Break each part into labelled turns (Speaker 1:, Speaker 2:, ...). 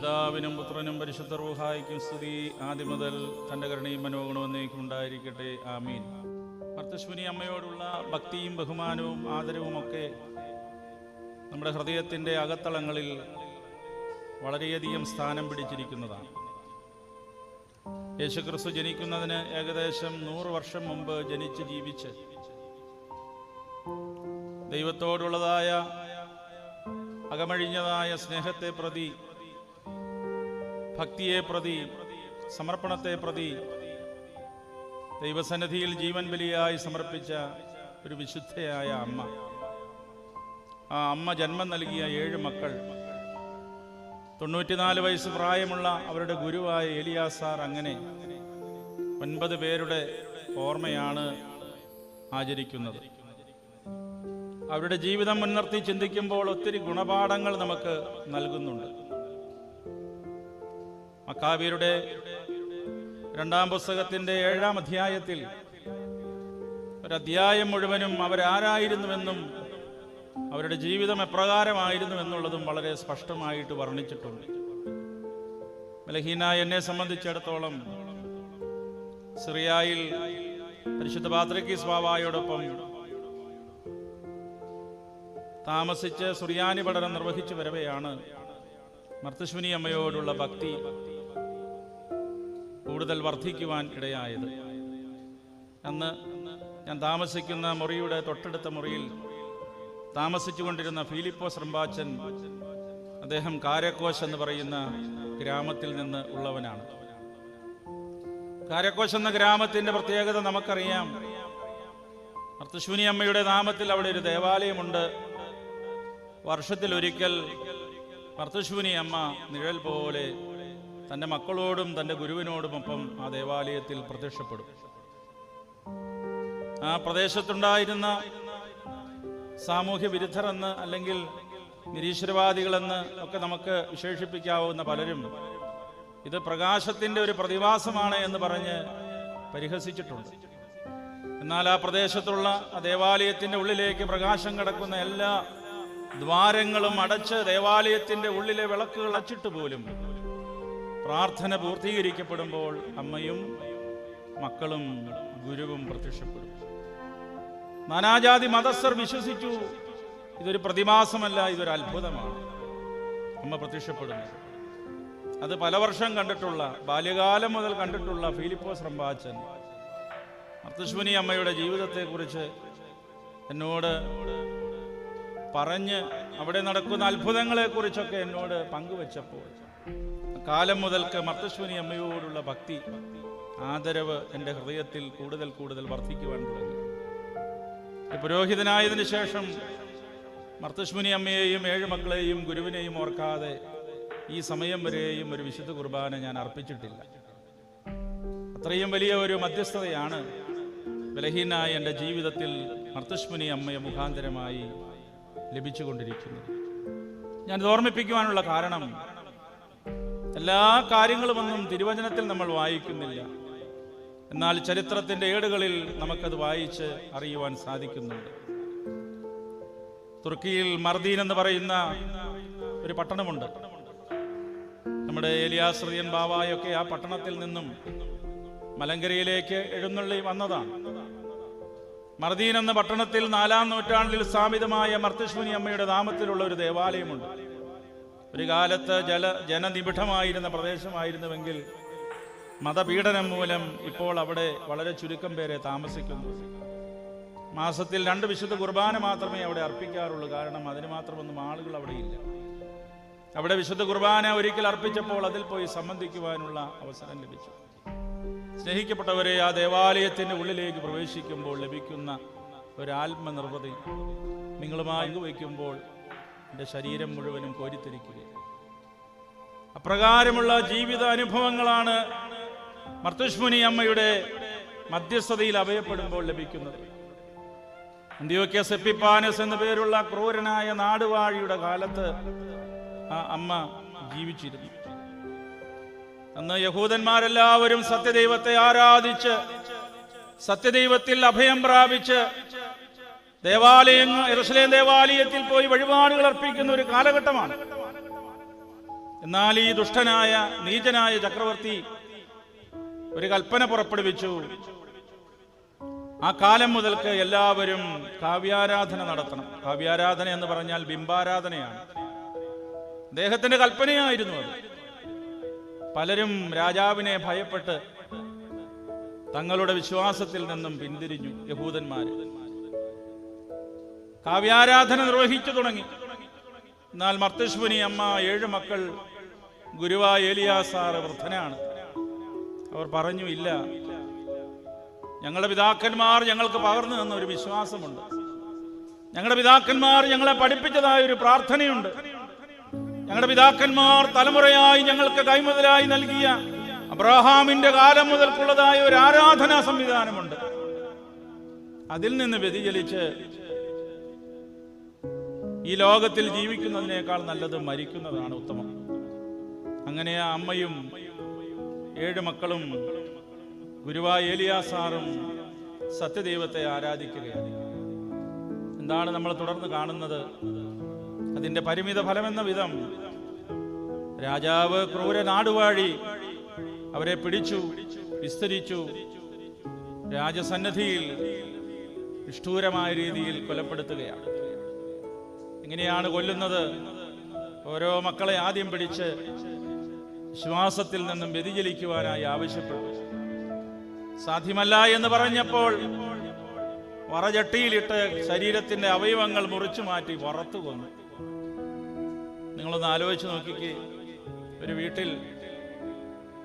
Speaker 1: പിതാവിനും പുത്രനും പരിശുദ്ധ റൂഹായിക്കും സ്തുതി. ആദ്യം മുതൽ തന്റെ കരുണയും മനോഗുണവും എന്നേക്കും ഉണ്ടായിരിക്കട്ടെ. ആമീൻ. ഭർത്തശ്വിനി അമ്മയോടുള്ള ഭക്തിയും ബഹുമാനവും ആദരവും ഒക്കെ നമ്മുടെ ഹൃദയത്തിന്റെ അകത്തളങ്ങളിൽ വളരെയധികം സ്ഥാനം പിടിച്ചിരിക്കുന്നതാണ്. യേശുക്രിസ്തു ജനിക്കുന്നതിന് ഏകദേശം നൂറ് വർഷം മുമ്പ് ജനിച്ച് ജീവിച്ച് ദൈവത്തോടുള്ളതായ അകമഴിഞ്ഞതായ സ്നേഹത്തെ പ്രതി ഭക്തിയെ പ്രതി സമർപ്പണത്തെ പ്രതി ദൈവസന്നിധിയിൽ ജീവൻ ബലിയായി സമർപ്പിച്ച ഒരു വിശുദ്ധയായ അമ്മ. ആ അമ്മ ജന്മം നൽകിയ ഏഴ് മക്കൾ. തൊണ്ണൂറ്റിനാല് വയസ്സ് പ്രായമുള്ള അവരുടെ ഗുരുവായ എലിയാസാർ അങ്ങനെ ഒൻപത് പേരുടെ ഓർമ്മയാണ് ആചരിക്കുന്നത്. അവരുടെ ജീവിതം മുൻനിർത്തി ചിന്തിക്കുമ്പോൾ ഒത്തിരി ഗുണപാഠങ്ങൾ നമുക്ക് നൽകുന്നുണ്ട്. മക്കാബിയുടെ രണ്ടാം പുസ്തകത്തിന്റെ ഏഴാം അധ്യായത്തിൽ ഒരധ്യായം മുഴുവനും അവരാരായിരുന്നുവെന്നും അവരുടെ ജീവിതം എപ്രകാരമായിരുന്നു എന്നുള്ളതും വളരെ സ്പഷ്ടമായിട്ട് വർണിച്ചിട്ടുണ്ട്. ബലഹീന എന്നെ സംബന്ധിച്ചിടത്തോളം സിറിയായിൽ പരിശുദ്ധ പാത്രക്കി സ്വാവായോടൊപ്പം താമസിച്ച് സുറിയാനി പഠനം നിർവഹിച്ചു വരവെയാണ് മർത്തശ്വിനി അമ്മയോടുള്ള ഭക്തി. കൂടുതൽ വർദ്ധിക്കുവാൻ ഇടയായത്. അന്ന് ഞാൻ താമസിക്കുന്ന മുറിയുടെ തൊട്ടടുത്ത മുറിയിൽ താമസിച്ചുകൊണ്ടിരുന്ന ഫിലിപ്പോസ് റംബാച്ചൻ അദ്ദേഹം കാരക്കോശ് എന്ന് പറയുന്ന ഗ്രാമത്തിൽ നിന്ന് ഉള്ളവനാണ്. കാരക്കോശ് എന്ന ഗ്രാമത്തിന്റെ പ്രത്യേകത നമുക്കറിയാം. അർത്തശ്വിനി അമ്മയുടെ നാമത്തിൽ അവിടെ ഒരു ദേവാലയമുണ്ട്. വർഷത്തിൽ ഒരിക്കൽ അർത്തശ്വിനി അമ്മ നിഴൽ പോലെ തന്റെ മക്കളോടും തന്റെ ഗുരുവിനോടുമൊപ്പം ആ ദേവാലയത്തിൽ പ്രത്യക്ഷപ്പെടും. ആ പ്രദേശത്തുണ്ടായിരുന്ന സാമൂഹ്യ വിരുദ്ധരെന്ന് അല്ലെങ്കിൽ നിരീശ്വരവാദികളെന്ന് ഒക്കെ നമുക്ക് വിശേഷിപ്പിക്കാവുന്ന പലരും ഇത് പ്രകാശത്തിന്റെ ഒരു പ്രതിഭാസമാണ് എന്ന് പറഞ്ഞ് പരിഹസിച്ചിട്ടുണ്ട്. എന്നാൽ ആ പ്രദേശത്തുള്ള ആ ദേവാലയത്തിന്റെ ഉള്ളിലേക്ക് പ്രകാശം കടക്കുന്ന എല്ലാ ദ്വാരങ്ങളും അടച്ച് ദേവാലയത്തിന്റെ ഉള്ളിലെ വിളക്കുകൾ അച്ചിട്ട് പോലും പ്രാർത്ഥന പൂർത്തീകരിക്കപ്പെടുമ്പോൾ അമ്മയും മക്കളും ഗുരുവും പ്രത്യക്ഷപ്പെടും. നാനാജാതി മതസ്ഥർ വിശ്വസിച്ചു ഇതൊരു പ്രതിമാസമല്ല ഇതൊരു അത്ഭുതമാണ്. അമ്മ പ്രത്യക്ഷപ്പെടുന്നു. അത് പല വർഷം കണ്ടിട്ടുള്ള ബാല്യകാലം മുതൽ കണ്ടിട്ടുള്ള ഫിലിപ്പോസ് റമ്പാച്ചൻ അർത്തശ്വനി അമ്മയുടെ ജീവിതത്തെക്കുറിച്ച് എന്നോട് പറഞ്ഞ് അവിടെ നടക്കുന്ന അത്ഭുതങ്ങളെക്കുറിച്ചൊക്കെ എന്നോട് പങ്കുവച്ചപ്പോൾ കാലം മുതൽക്ക് മർത്തശ്വനി അമ്മയോടുള്ള ഭക്തി ആദരവ് എന്റെ ഹൃദയത്തിൽ കൂടുതൽ കൂടുതൽ വർദ്ധിക്കുവാൻ തുടങ്ങി. പുരോഹിതനായതിനു ശേഷം മർത്തശ്മുനി അമ്മയെയും ഏഴ് മക്കളെയും ഗുരുവിനെയും ഓർക്കാതെ ഈ സമയം വരെയും ഒരു വിശുദ്ധ കുർബാന ഞാൻ അർപ്പിച്ചിട്ടില്ല. അത്രയും വലിയ ഒരു മധ്യസ്ഥതയാണ് ബലഹീനായ എന്റെ ജീവിതത്തിൽ മർത്തശ്മുനി അമ്മയെ മുഖാന്തരമായി ലഭിച്ചുകൊണ്ടിരിക്കുന്നത്. ഞാനിത് ഓർമ്മിപ്പിക്കുവാനുള്ള കാരണം എല്ലാ കാര്യങ്ങളുമൊന്നും തിരുവചനത്തിൽ നമ്മൾ വായിക്കുന്നില്ല. എന്നാൽ ചരിത്രത്തിന്റെ ഏടുകളിൽ നമുക്കത് വായിച്ച് അറിയുവാൻ സാധിക്കുന്നുണ്ട്. തുർക്കിയിൽ മർദീൻ എന്ന് പറയുന്ന ഒരു പട്ടണമുണ്ട്. നമ്മുടെ ഏലിയാശ്രയൻ ബാവായൊക്കെ ആ പട്ടണത്തിൽ നിന്നും മലങ്കരയിലേക്ക് എഴുന്നള്ളി വന്നതാണ്. മർദീൻ എന്ന പട്ടണത്തിൽ നാലാം നൂറ്റാണ്ടിൽ സ്ഥാപിതമായ മർത്തശ്മുനി അമ്മയുടെ നാമത്തിലുള്ള ഒരു ദേവാലയമുണ്ട്. ഒരു കാലത്ത് ജല ജനനിബിഡമായിരുന്ന പ്രദേശമായിരുന്നുവെങ്കിൽ മതപീഡനം മൂലം ഇപ്പോൾ അവിടെ വളരെ ചുരുക്കം പേരെ താമസിക്കുന്നു. മാസത്തിൽ രണ്ട് വിശുദ്ധ കുർബാന മാത്രമേ അവിടെ അർപ്പിക്കാറുള്ളൂ. കാരണം അതിന് മാത്രമൊന്നും ആളുകൾ അവിടെ ഇല്ല. അവിടെ വിശുദ്ധ കുർബാന ഒരിക്കൽ അർപ്പിച്ചപ്പോൾ അതിൽ പോയി സംബന്ധിക്കുവാനുള്ള അവസരം ലഭിച്ചു. സ്നേഹിക്കപ്പെട്ടവരെ ആ ദേവാലയത്തിന്റെ ഉള്ളിലേക്ക് പ്രവേശിക്കുമ്പോൾ ലഭിക്കുന്ന ഒരു ആത്മനിർവൃതി നിങ്ങളുമായി പങ്കുവയ്ക്കുമ്പോൾ എന്റെ ശരീരം മുഴുവനും കോരിത്തിരിക്കുകയാണ് അപ്രകാരമുള്ള ജീവിത അനുഭവങ്ങളാണ് മർത്തുഷ്മുനി അമ്മയുടെ മധ്യസ്ഥതയിൽ അഭയപ്പെടുമ്പോൾ ലഭിക്കുന്നത്. അന്ത്യോക്യ സെപ്പിപ്പാനസ് എന്ന പേരുള്ള ക്രൂരനായ നാടുവാഴിയുടെ കാലത്ത് ആ അമ്മ ജീവിച്ചിരുന്നു. അന്ന് യഹൂദന്മാരെല്ലാവരും സത്യദൈവത്തെ ആരാധിച്ച് സത്യദൈവത്തിൽ അഭയം പ്രാപിച്ച് ദേവാലയം എറുസലേം ദേവാലയത്തിൽ പോയി വഴിപാടുകൾ അർപ്പിക്കുന്ന ഒരു കാലഘട്ടമാണ്. എന്നാൽ ഈ ദുഷ്ടനായ നീചനായ ചക്രവർത്തി ഒരു കൽപ്പന പുറപ്പെടുവിച്ചു. ആ കാലം മുതൽക്ക് എല്ലാവരും കാവ്യാരാധന നടത്തണം. കാവ്യാരാധന എന്ന് പറഞ്ഞാൽ ബിംബാരാധനയാണ്. അദ്ദേഹത്തിന്റെ കൽപ്പനയായിരുന്നു അത്. പലരും രാജാവിനെ ഭയപ്പെട്ട് തങ്ങളുടെ വിശ്വാസത്തിൽ നിന്നും പിന്തിരിഞ്ഞു യഹൂദന്മാര്. കാവ്യാരാധന നിർവഹിച്ചു തുടങ്ങി. എന്നാൽ മർത്തശ്വനി അമ്മ ഏഴ് മക്കൾ ഗുരുവായ സാർ വൃദ്ധനാണ്. അവർ പറഞ്ഞു ഇല്ല. ഞങ്ങളുടെ പിതാക്കന്മാർ ഞങ്ങൾക്ക് പകർന്നു തന്ന ഒരു വിശ്വാസമുണ്ട്. ഞങ്ങളുടെ പിതാക്കന്മാർ ഞങ്ങളെ പഠിപ്പിച്ചതായ ഒരു പ്രാർത്ഥനയുണ്ട്. ഞങ്ങളുടെ പിതാക്കന്മാർ തലമുറയായി ഞങ്ങൾക്ക് കൈമുതലായി നൽകിയ അബ്രഹാമിന്റെ കാലം മുതൽക്കുള്ളതായ ഒരു ആരാധനാ സംവിധാനമുണ്ട്. അതിൽ നിന്ന് വ്യതിചലിച്ച് ഈ ലോകത്തിൽ ജീവിക്കുന്നതിനേക്കാൾ നല്ലത് മരിക്കുന്നതാണ് ഉത്തമം. അങ്ങനെ ആ അമ്മയും ഏഴ് മക്കളും ഗുരുവായ ഏലിയാസാറും സത്യദൈവത്തെ ആരാധിക്കുകയാണ്. എന്താണ് നമ്മൾ തുടർന്ന് കാണുന്നത്? അതിന്റെ പരിമിത ഫലമെന്ന വിധം രാജാവ് ക്രൂര നാടുവാഴി അവരെ പിടിച്ചു വിസ്തരിച്ചു. രാജസന്നിധിയിൽ നിഷ്ഠൂരമായ രീതിയിൽ കൊലപ്പെടുത്തുകയാണ്. എങ്ങനെയാണ് കൊല്ലുന്നത്. ഓരോ മക്കളെ ആദ്യം പിടിച്ച് ശ്വാസത്തിൽ നിന്നും വ്യതിചലിക്കുവാനായി ആവശ്യപ്പെട്ടു. സാധ്യമല്ല എന്ന് പറഞ്ഞപ്പോൾ വറചട്ടിയിലിട്ട് ശരീരത്തിന്റെ അവയവങ്ങൾ മുറിച്ചു മാറ്റി വറത്തു കൊന്നു. നിങ്ങളൊന്ന് ആലോചിച്ച് നോക്കിക്ക്. ഒരു വീട്ടിൽ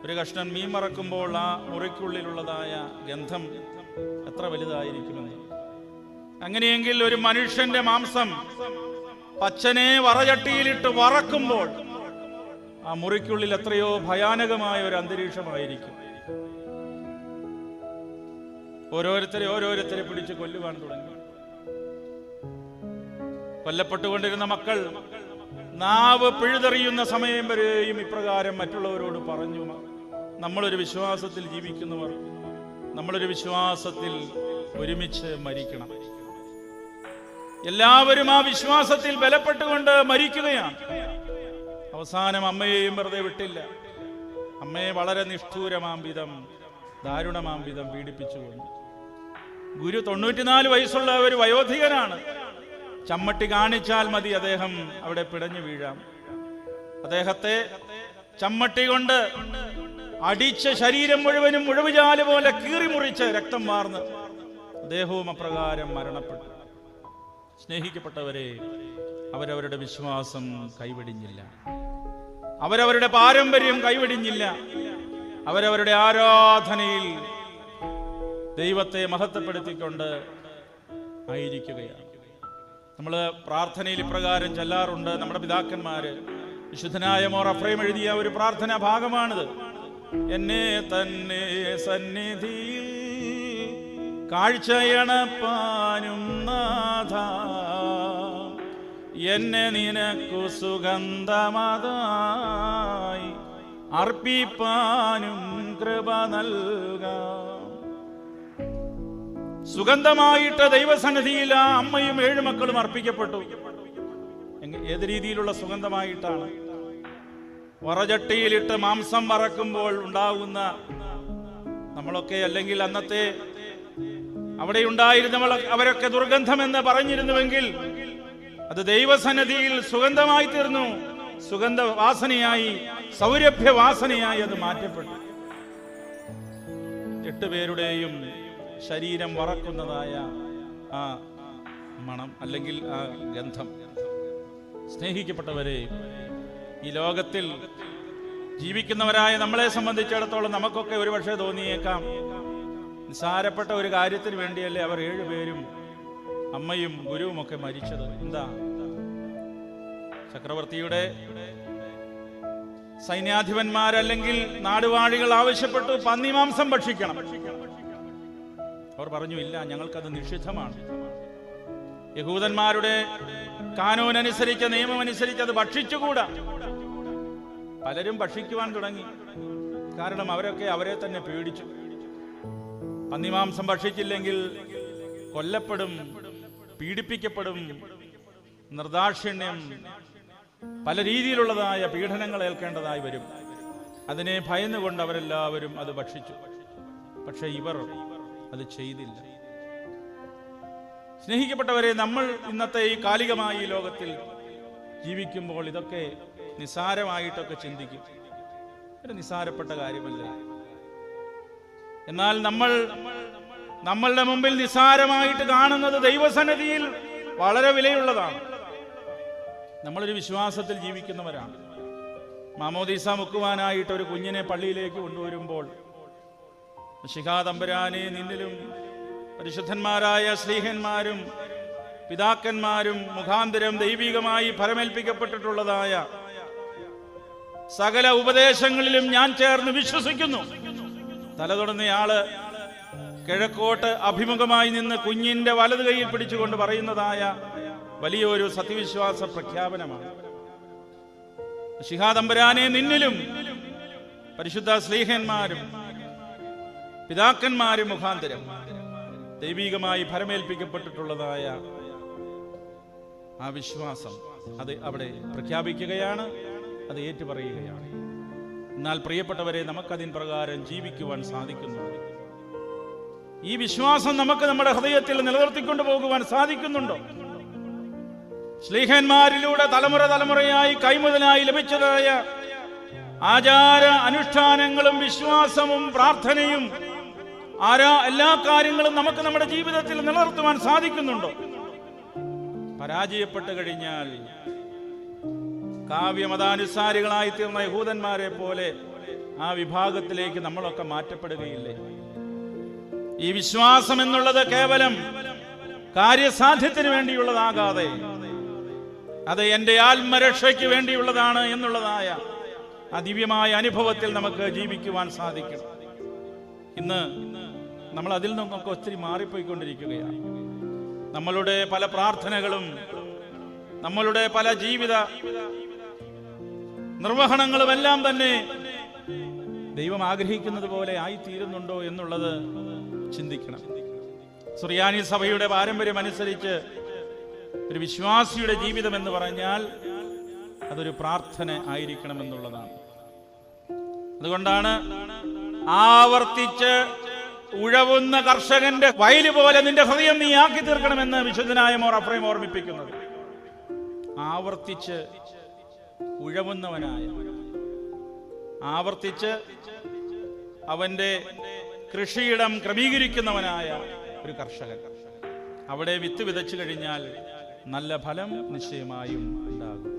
Speaker 1: ഒരു കഷ്ണം മീൻ മറക്കുമ്പോൾ ആ മുറിക്കുള്ളിലുള്ളതായ ഗന്ധം എത്ര വലുതായിരിക്കുമെന്ന്. അങ്ങനെയെങ്കിൽ ഒരു മനുഷ്യന്റെ മാംസം പച്ചനെ വറചട്ടിയിലിട്ട് വറക്കുമ്പോൾ ആ മുറിക്കുള്ളിൽ എത്രയോ ഭയാനകമായ ഒരു അന്തരീക്ഷമായിരിക്കും. ഓരോരുത്തരെ ഓരോരുത്തരെ പിടിച്ച് കൊല്ലുവാൻ തുടങ്ങി. കൊല്ലപ്പെട്ടുകൊണ്ടിരുന്ന മക്കൾ നാവ് പിഴുതെറിയുന്ന സമയം വരെയും ഇപ്രകാരം മറ്റുള്ളവരോട് പറഞ്ഞു നമ്മളൊരു വിശ്വാസത്തിൽ ജീവിക്കുന്നവർ നമ്മളൊരു വിശ്വാസത്തിൽ ഒരുമിച്ച് മരിക്കണം. എല്ലാവരും ആ വിശ്വാസത്തിൽ ബലപ്പെട്ടുകൊണ്ട് മരിക്കുകയാണ്. അവസാനം അമ്മയെയും വെറുതെ വിട്ടില്ല. അമ്മയെ വളരെ നിഷ്ഠൂരമാം വിധം ദാരുണമാം വിധം പീഡിപ്പിച്ചു കൊണ്ട് ഗുരു തൊണ്ണൂറ്റിനാല് വയസ്സുള്ള ഒരു വയോധികനാണ്. ചമ്മട്ടി കാണിച്ചാൽ മതി അദ്ദേഹം അവിടെ പിടഞ്ഞു വീഴാം. അദ്ദേഹത്തെ ചമ്മട്ടി കൊണ്ട് അടിച്ച ശരീരം മുഴുവനും മുഴുവുചാൽ പോലെ കീറിമുറിച്ച് രക്തം വാർന്ന് അദ്ദേഹവും അപ്രകാരം മരണപ്പെട്ടു. സ്നേഹിക്കപ്പെട്ടവരെ അവരവരുടെ വിശ്വാസം കൈവെടിഞ്ഞില്ല. അവരവരുടെ പാരമ്പര്യം കൈവെടിഞ്ഞില്ല. അവരവരുടെ ആരാധനയിൽ ദൈവത്തെ മഹത്വപ്പെടുത്തിക്കൊണ്ട് ആയിരിക്കുകയാണ്. നമ്മൾ പ്രാർത്ഥനയിൽ ഇപ്രകാരം ചെല്ലാറുണ്ട്. നമ്മുടെ പിതാക്കന്മാര് വിശുദ്ധനായ മോർ അഫ്രൈം എഴുതിയ ഒരു പ്രാർത്ഥനാ ഭാഗമാണിത്. എന്നെ തന്നെ സന്നിധിയിൽ കാഴ്ചയണപ്പാനും നാഥ എന്നെ നിനക്കു സുഗന്ധമതായി അർപ്പിപ്പാനും കൃപ നൽക. സുഗന്ധമായിട്ട് ദൈവസന്നിധിയിൽ ആ അമ്മയും ഏഴു മക്കളും അർപ്പിക്കപ്പെട്ടു. ഏത് രീതിയിലുള്ള സുഗന്ധമായിട്ടാണ്? വറചട്ടിയിലിട്ട് മാംസം വറക്കുമ്പോൾ ഉണ്ടാകുന്ന നമ്മളൊക്കെ അല്ലെങ്കിൽ അന്നത്തെ അവിടെ ഉണ്ടായിരുന്നവൾ അവരൊക്കെ ദുർഗന്ധമെന്ന് പറഞ്ഞിരുന്നുവെങ്കിൽ അത് ദൈവസന്നിധിയിൽ സുഗന്ധമായി തീർന്നു. സുഗന്ധ വാസനയായി സൗരഭ്യ വാസനയായി അത് മാറ്റപ്പെട്ടു. എട്ട് പേരുടെയും ശരീരം വറക്കുന്നതായ ആ മണം അല്ലെങ്കിൽ ആ ഗന്ധം സ്നേഹിക്കപ്പെട്ടവരെ ഈ ലോകത്തിൽ ജീവിക്കുന്നവരായ നമ്മളെ സംബന്ധിച്ചിടത്തോളം നമുക്കൊക്കെ ഒരുപക്ഷെ തോന്നിയേക്കാം. നിസ്സാരപ്പെട്ട ഒരു കാര്യത്തിന് വേണ്ടിയല്ലേ അവർ ഏഴുപേരും അമ്മയും ഗുരുവും ഒക്കെ മരിച്ചത്. എന്താ? ചക്രവർത്തിയുടെ സൈന്യാധിപന്മാരല്ലെങ്കിൽ നാടുവാഴികൾ ആവശ്യപ്പെട്ടു പന്നിമാംസം ഭക്ഷിക്കണം. അവർ പറഞ്ഞു ഇല്ല ഞങ്ങൾക്കത് നിഷിദ്ധമാണ്. യഹൂദന്മാരുടെ കാനൂൻ അനുസരിച്ച നിയമം അനുസരിച്ച് അത് ഭക്ഷിച്ചുകൂടാ. പലരും ഭക്ഷിക്കുവാൻ തുടങ്ങി. കാരണം അവരൊക്കെ അവരെ തന്നെ പേടിച്ചു. പന്നിമാംസം ഭക്ഷിച്ചില്ലെങ്കിൽ കൊല്ലപ്പെടും പീഡിപ്പിക്കപ്പെടും നിർദാക്ഷിണ്യം പല രീതിയിലുള്ളതായ പീഡനങ്ങൾ ഏൽക്കേണ്ടതായി വരും. അതിനെ ഭയന്നുകൊണ്ട് അവരെല്ലാവരും അത് ഭക്ഷിച്ചു. പക്ഷെ ഇവർ അത് ചെയ്തില്ല. സ്നേഹിക്കപ്പെട്ടവരെ നമ്മൾ ഇന്നത്തെ ഈ കാലികമായ ഈ ലോകത്തിൽ ജീവിക്കുമ്പോൾ ഇതൊക്കെ നിസാരമായിട്ടൊക്കെ ചിന്തിക്കും. ഒരു നിസാരപ്പെട്ട കാര്യമല്ലേ? എന്നാൽ നമ്മൾ നമ്മളുടെ മുമ്പിൽ നിസാരമായിട്ട് കാണുന്നത് ദൈവസന്നിധിയിൽ വളരെ വിലയുള്ളതാണ്. നമ്മളൊരു വിശ്വാസത്തിൽ ജീവിക്കുന്നവരാണ്. മാമോദീസ മുക്കുവാനായിട്ട് ഒരു കുഞ്ഞിനെ പള്ളിയിലേക്ക് കൊണ്ടുവരുമ്പോൾ ശിഖാതമ്പരാനെ നിന്നിലും പരിശുദ്ധന്മാരായ സ്ലീഹന്മാരും പിതാക്കന്മാരും മുഖാന്തരം ദൈവികമായി ഫലമേൽപ്പിക്കപ്പെട്ടിട്ടുള്ളതായ സകല ഉപദേശങ്ങളിലും ഞാൻ ചേർന്ന് വിശ്വസിക്കുന്നു. തലതൊടുന്നയാൾ കിഴക്കോട്ട് അഭിമുഖമായി നിന്ന് കുഞ്ഞിന്റെ വലത് കൈയിൽ പിടിച്ചുകൊണ്ട് പറയുന്നതായ വലിയൊരു സത്യവിശ്വാസ പ്രഖ്യാപനമാണ്. ശിഹാദമ്പരാനെ നിന്നിലും പരിശുദ്ധ സ്ലീഹന്മാരും പിതാക്കന്മാരും മുഖാന്തരം ദൈവികമായി ഭരമേൽപ്പിക്കപ്പെട്ടിട്ടുള്ളതായ ആ വിശ്വാസം അത് അവിടെ പ്രഖ്യാപിക്കുകയാണ് അത് ഏറ്റുപറയുകയാണ്. എന്നാൽ പ്രിയപ്പെട്ടവരെ നമുക്കതിൻ പ്രകാരം ജീവിക്കുവാൻ സാധിക്കുന്നുണ്ട് ഈ വിശ്വാസം നമുക്ക് നമ്മുടെ ഹൃദയത്തിൽ നിലനിർത്തിക്കൊണ്ടു പോകുവാൻ സാധിക്കുന്നുണ്ടോ? സ്ലീഹന്മാരിലൂടെ തലമുറ തലമുറയായി കൈമുതലായി ലഭിച്ചതായ ആചാര അനുഷ്ഠാനങ്ങളും വിശ്വാസവും പ്രാർത്ഥനയും ആരാ എല്ലാ കാര്യങ്ങളും നമുക്ക് നമ്മുടെ ജീവിതത്തിൽ നിലനിർത്തുവാൻ സാധിക്കുന്നുണ്ടോ? പരാജയപ്പെട്ടു കഴിഞ്ഞാൽ കാവ്യമതാനുസാരികളായി തീർന്ന യഹൂദന്മാരെ പോലെ ആ വിഭാഗത്തിലേക്ക് നമ്മളൊക്കെ മാറ്റപ്പെടുകയില്ലേ? ഈ വിശ്വാസം എന്നുള്ളത് കേവലം കാര്യസാധ്യത്തിന് വേണ്ടിയുള്ളതാകാതെ അത് എന്റെ ആത്മരക്ഷയ്ക്ക് വേണ്ടിയുള്ളതാണ് എന്നുള്ളതായ ആ ദിവ്യമായ അനുഭവത്തിൽ നമുക്ക് ജീവിക്കുവാൻ സാധിക്കണം ഇന്ന് നമ്മൾ അതിൽ നിന്നൊക്കെ ഒത്തിരി മാറിപ്പോയിക്കൊണ്ടിരിക്കുകയാണ്. നമ്മളുടെ പല പ്രാർത്ഥനകളും നമ്മളുടെ പല ജീവിത നിർവഹണങ്ങളും എല്ലാം തന്നെ ദൈവം ആഗ്രഹിക്കുന്നത് പോലെ ആയിത്തീരുന്നുണ്ടോ എന്നുള്ളത് ചിന്തിക്കണം. സുറിയാനി സഭയുടെ പാരമ്പര്യം അനുസരിച്ച് ഒരു വിശ്വാസിയുടെ ജീവിതം എന്ന് പറഞ്ഞാൽ അതൊരു പ്രാർത്ഥന ആയിരിക്കണം എന്നുള്ളതാണ് അതുകൊണ്ടാണ് ആവർത്തിച്ച് ഉഴവുന്ന കർഷകന്റെ വയൽ പോലെ നിന്റെ ഹൃദയം നീ ആക്കി തീർക്കണമെന്ന് വിശുദ്ധനായ മോർ അഫ്രൈം ഓർമ്മിപ്പിക്കുന്നത്. ആവർത്തിച്ച് ഉഴവുന്നവനായ ആവർത്തിച്ച് അവന്റെ കൃഷിയിടം ക്രമീകരിക്കുന്നവനായ ഒരു കർഷകൻ. അവിടെ വിത്ത് വിതച്ചു കഴിഞ്ഞാൽ നല്ല ഫലം നിശ്ചയമായും ഉണ്ടാകും.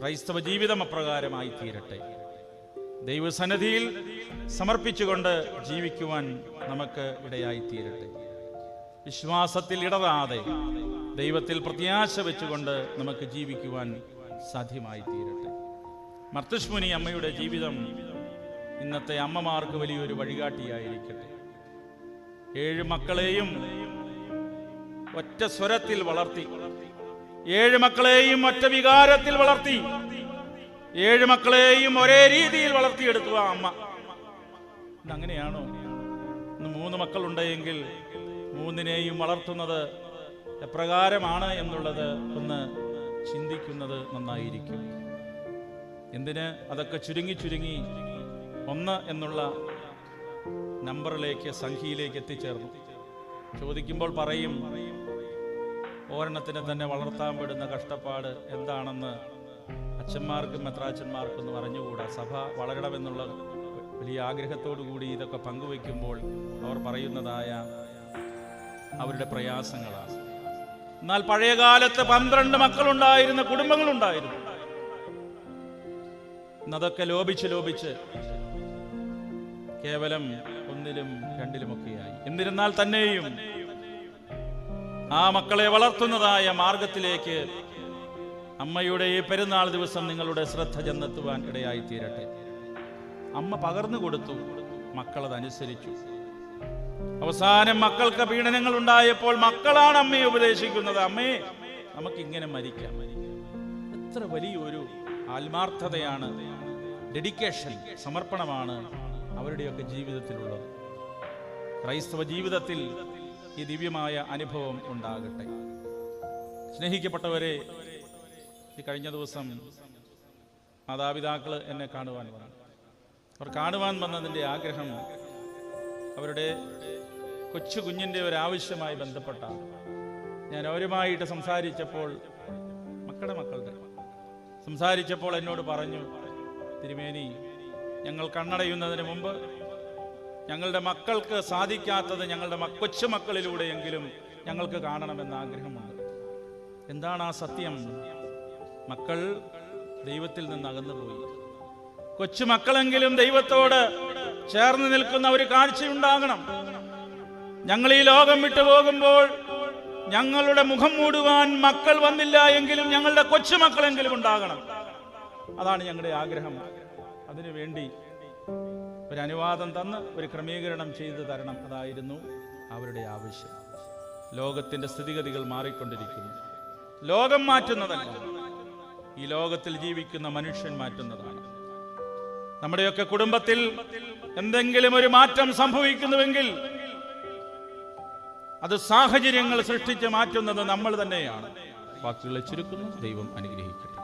Speaker 1: ക്രൈസ്തവ ജീവിതം അപ്രകാരമായി തീരട്ടെ. ദൈവസന്നിധിയിൽ സമർപ്പിച്ചുകൊണ്ട് ജീവിക്കുവാൻ നമുക്ക് ഇടയായി തീരട്ടെ. വിശ്വാസത്തിൽ ഇടറാതെ ദൈവത്തിൽ പ്രത്യാശ വെച്ചുകൊണ്ട് നമുക്ക് ജീവിക്കുവാൻ സാധ്യമായി തീരട്ടെ മർത്തുഷ്മുനി അമ്മയുടെ ജീവിതം ഇന്നത്തെ അമ്മമാർക്ക് വലിയൊരു വഴികാട്ടിയായിരിക്കട്ടെ. ഏഴ് മക്കളെയും ഒറ്റ സ്വരത്തിൽ വളർത്തി ഏഴ് മക്കളെയും ഒറ്റ വികാരത്തിൽ വളർത്തി ഏഴ് മക്കളെയും ഒരേ രീതിയിൽ വളർത്തിയെടുത്തു ആ അമ്മ. അങ്ങനെയാണോ ഇന്ന് മൂന്ന് മക്കളുണ്ടെങ്കിൽ മൂന്നിനെയും വളർത്തുന്നത് എപ്രകാരമാണ് എന്നുള്ളത് ഒന്ന് ചിന്തിക്കുന്നത് നന്നായിരിക്കും. എന്തിന്? അതൊക്കെ ചുരുങ്ങി ചുരുങ്ങി ഒന്ന് എന്നുള്ള നമ്പറിലേക്ക് സംഖ്യയിലേക്ക് എത്തിച്ചേർന്നു. ചോദിക്കുമ്പോൾ പറയും ഓരെണ്ണത്തിനെ തന്നെ വളർത്താൻ പെടുന്ന കഷ്ടപ്പാട് എന്താണെന്ന് അച്ഛന്മാർക്കും മെത്രാച്ചന്മാർക്കും ഒന്ന് അറിഞ്ഞുകൂടാ. സഭ വളരണമെന്നുള്ള വലിയ ആഗ്രഹത്തോടു കൂടി ഇതൊക്കെ പങ്കുവെക്കുമ്പോൾ അവർ പറയുന്നതായ അവരുടെ പ്രയാസങ്ങളാണ്. എന്നാൽ പഴയ കാലത്ത് പന്ത്രണ്ട് മക്കളുണ്ടായിരുന്ന കുടുംബങ്ങളുണ്ടായിരുന്നു. ഇന്നതൊക്കെ ലോപിച്ച് ലോപിച്ച് കേവലം ഒന്നിലും രണ്ടിലുമൊക്കെയായി. എന്നിരുന്നാൽ തന്നെയും ആ മക്കളെ വളർത്തുന്നതായ മാർഗത്തിലേക്ക് അമ്മയുടെ ഈ പെരുന്നാൾ ദിവസം നിങ്ങളുടെ ശ്രദ്ധ ചെന്നെത്തുവാൻ ഇടയായി തീരട്ടെ അമ്മ പകർന്നു കൊടുത്തു മക്കളതനുസരിച്ചു. അവസാനം മക്കൾക്ക് പീഡനങ്ങൾ ഉണ്ടായപ്പോൾ മക്കളാണ് അമ്മയെ ഉപദേശിക്കുന്നത്. അമ്മേ നമുക്ക് ഇങ്ങനെ മരിക്കാം. എത്ര വലിയൊരു ആത്മാർത്ഥതയാണ് ഡെഡിക്കേഷൻ സമർപ്പണമാണ് അവരുടെയൊക്കെ ജീവിതത്തിലുള്ളത്. ക്രൈസ്തവ ജീവിതത്തിൽ ഈ ദിവ്യമായ അനുഭവം ഉണ്ടാകട്ടെ. സ്നേഹിക്കപ്പെട്ടവരെ ഈ കഴിഞ്ഞ ദിവസം മാതാപിതാക്കൾ എന്നെ കാണുവാൻ വന്നു. അവർ കാണുവാൻ വന്നതിന്റെ ആഗ്രഹം അവരുടെ കൊച്ചു കുഞ്ഞിന്റെ ഒരു ആവശ്യമായി ബന്ധപ്പെട്ടാണ് ഞാൻ അവരുമായിട്ട് സംസാരിച്ചപ്പോൾ മക്കളുടെ മക്കളുടെ സംസാരിച്ചപ്പോൾ എന്നോട് പറഞ്ഞു തിരുമേനി ഞങ്ങൾ കണ്ണടയുന്നതിന് മുമ്പ് ഞങ്ങളുടെ മക്കൾക്ക് സാധിക്കാത്തത് ഞങ്ങളുടെ കൊച്ചു മക്കളിലൂടെയെങ്കിലും ഞങ്ങൾക്ക് കാണണമെന്ന ആഗ്രഹമുണ്ട്. എന്താണ് ആ സത്യം? മക്കൾ ദൈവത്തിൽ നിന്ന് അകന്നുപോയി. കൊച്ചുമക്കളെങ്കിലും ദൈവത്തോട് ചേർന്ന് നിൽക്കുന്ന ഒരു കാഴ്ചയുണ്ടാകണം. ഞങ്ങൾ ഈ ലോകം വിട്ടു പോകുമ്പോൾ ഞങ്ങളുടെ മുഖം മൂടുവാൻ മക്കൾ വന്നില്ല എങ്കിലും ഞങ്ങളുടെ കൊച്ചുമക്കളെങ്കിലും ഉണ്ടാകണം. അതാണ് ഞങ്ങളുടെ ആഗ്രഹം. അതിനുവേണ്ടി ഒരു അനുവാദം തന്ന് ഒരു ക്രമീകരണം ചെയ്തു തരണം അതായിരുന്നു അവരുടെ ആവശ്യം. ലോകത്തിന്റെ സ്ഥിതിഗതികൾ മാറിക്കൊണ്ടിരിക്കുന്നു. ലോകം മാറ്റുന്നതല്ല. ഈ ലോകത്തിൽ ജീവിക്കുന്ന മനുഷ്യൻ മാറ്റുന്നതാണ്. നമ്മുടെയൊക്കെ കുടുംബത്തിൽ എന്തെങ്കിലും ഒരു മാറ്റം സംഭവിക്കുന്നുവെങ്കിൽ അത് സാഹചര്യങ്ങൾ സൃഷ്ടിച്ച് മാറ്റുന്നത് നമ്മൾ തന്നെയാണ്. വാക്കുകളെ ചുരുക്കുന്നു. ദൈവം അനുഗ്രഹിക്കട്ടെ.